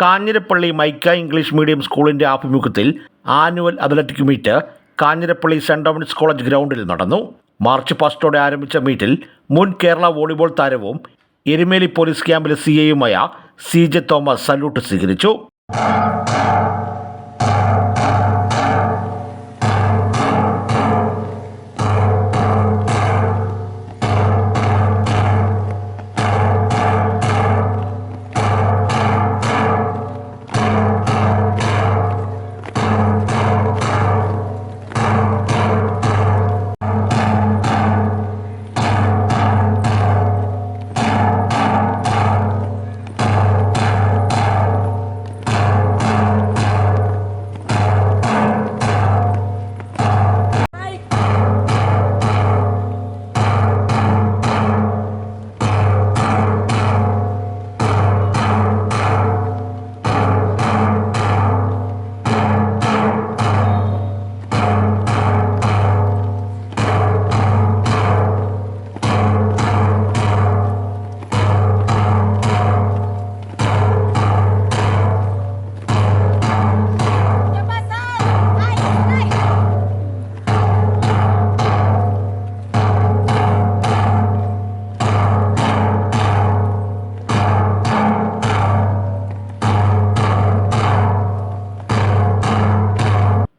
Kanjirappally mica English medium സ്കൂളിന്റെ ആഭിമുഖ്യത്തിൽ annual athletic meet Kanjirappally saint Dominic's college ഗ്രൗണ്ടിൽ നടന്നു. മാർച്ച് ഫസ്റ്റോടെ ആരംഭിച്ച മീറ്റിൽ മുൻ കേരള വോളിബോൾ താരവും എരുമേലി പോലീസ് ക്യാമ്പിലെ സി എയുമായ സി ജെ തോമസ് സല്യൂട്ട് സ്വീകരിച്ചു.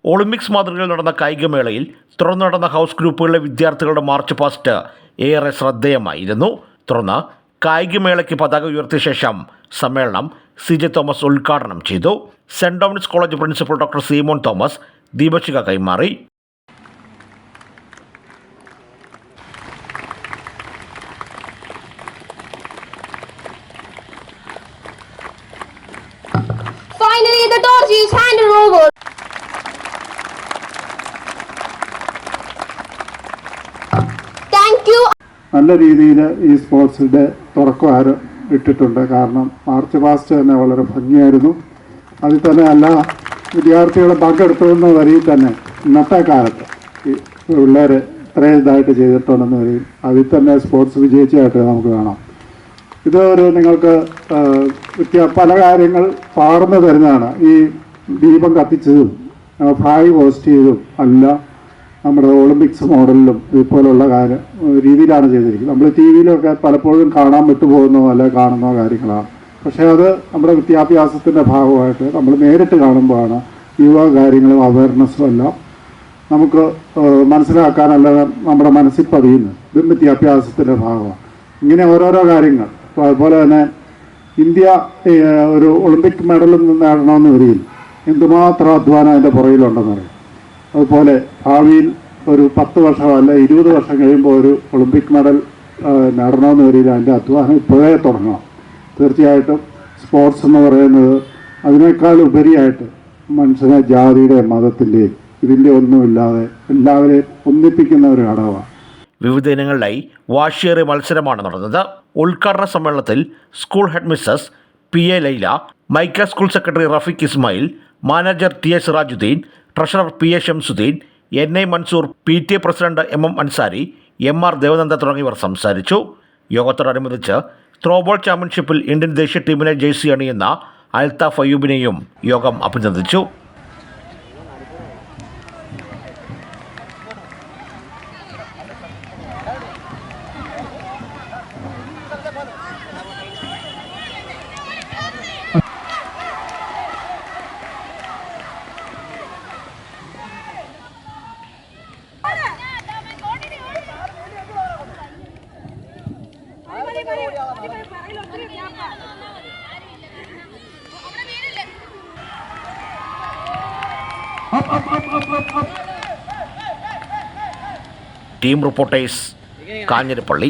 ഒളിമ്പിക്സ് മാതൃകയിൽ നടന്ന കായികമേളയിൽ തുടർന്ന് നടന്ന ഹൗസ് ഗ്രൂപ്പുകളിലെ വിദ്യാർത്ഥികളുടെ മാർച്ച് പാസ്റ്റ് ഏറെ ശ്രദ്ധേയമായിരുന്നു. തുടർന്ന് കായികമേളയ്ക്ക് പതാക ഉയർത്തിയ ശേഷം സമ്മേളനം സി ജെ തോമസ് ഉദ്ഘാടനം ചെയ്തു. Saint Dominic's college principal doctor Simon Thomas ദീപശിക കൈമാറി. നല്ല രീതിയിൽ ഈ സ്പോർട്സിന്റെ തുറക്കം ആര് ഇട്ടിട്ടുണ്ട്. കാരണം മാർച്ച് പാസ്റ്റ് തന്നെ വളരെ ഭംഗിയായിരുന്നു. അതിൽ തന്നെ എല്ലാ വിദ്യാർത്ഥികളും പങ്കെടുത്തുന്ന വരിയിൽ തന്നെ ഇന്നത്തെ കാലത്ത് പിള്ളേർ ഇത്രയും ഇതായിട്ട് ചെയ്തിട്ടുണ്ടെന്ന് വരികയും അതിൽ തന്നെ സ്പോർട്സ് വിജയിച്ചതായിട്ട് നമുക്ക് കാണാം. ഇത് ഒരു നിങ്ങൾക്ക് പല കാര്യങ്ങൾ പകർന്നു തരുന്നതാണ്. ഈ ദീപം കത്തിച്ചതും ഫ്ലാഗ് പോസ്റ്റ് ചെയ്തതും അല്ല. നമ്മുടെ ഒളിമ്പിക്സ് മോഡലിലും ഇതുപോലുള്ള കാര്യം രീതിയിലാണ് ചെയ്തിരിക്കുന്നത്. നമ്മൾ ടി വിയിലൊക്കെ പലപ്പോഴും കാണാൻ വിട്ടുപോകുന്നോ അല്ലെ കാണുന്നോ കാര്യങ്ങളാണ്. പക്ഷേ അത് നമ്മുടെ വിദ്യാഭ്യാസത്തിന്റെ ഭാഗമായിട്ട് നമ്മൾ നേരിട്ട് കാണുമ്പോഴാണ് യുവ കാര്യങ്ങളും അവയർനെസ്സും എല്ലാം നമുക്ക് മനസ്സിലാക്കാനല്ല നമ്മുടെ മനസ്സിൽ പതിയുന്നത്. ഇതും വിദ്യാഭ്യാസത്തിന്റെ ഭാഗമാണ്. ഇങ്ങനെ ഓരോരോ കാര്യങ്ങൾ. അപ്പോൾ അതുപോലെ തന്നെ ഇന്ത്യ ഒരു ഒളിമ്പിക് മെഡൽ നേടണമെന്ന് വരിയിൽ എന്തുമാത്രം അധ്വാനം അതിന്റെ പുറകിലുണ്ടെന്ന് പറയും അതുപോലെ ഭാവിയിൽ ഒരു പത്ത് വർഷം അല്ല ഇരുപത് വർഷം കഴിയുമ്പോൾ ഒരു ഒളിമ്പിക് മെഡൽ നേടണമെന്ന് വരില്ല അതിന്റെ അധ്വാനം ഇപ്പോഴേ തുടങ്ങണം. തീർച്ചയായിട്ടും സ്പോർട്സ് എന്ന് പറയുന്നത് അതിനേക്കാൾ ഉപരിയായിട്ട് മനുഷ്യനെ ജാതിയുടെ മതത്തിന്റെയും ഇതിന്റെ ഒന്നുമില്ലാതെ എല്ലാവരെയും ഒന്നിപ്പിക്കുന്ന ഒരു ഘടകമാണ്. വിവിധ ഇനങ്ങളിലായി വാശിയേറിയ മത്സരമാണ് നടന്നത്. ഉദ്ഘാടന സമ്മേളനത്തിൽ school head Mrs P A Laila mica school secretary Rafeeq Ismail manager T S Sirajuddin treasurer P A Shamsuddin N I Mansoor P T A president M M Ansari M R Devananda തുടങ്ങിയവർ സംസാരിച്ചു. യോഗത്തോടനുബന്ധിച്ച് throwball ചാമ്പ്യൻഷിപ്പിൽ Indian ദേശീയ ടീമിനെ jersey അണിയുന്ന Althaf അയ്യൂബിനെയും യോഗം അഭിനന്ദിച്ചു. Team reporters Kanjirappally.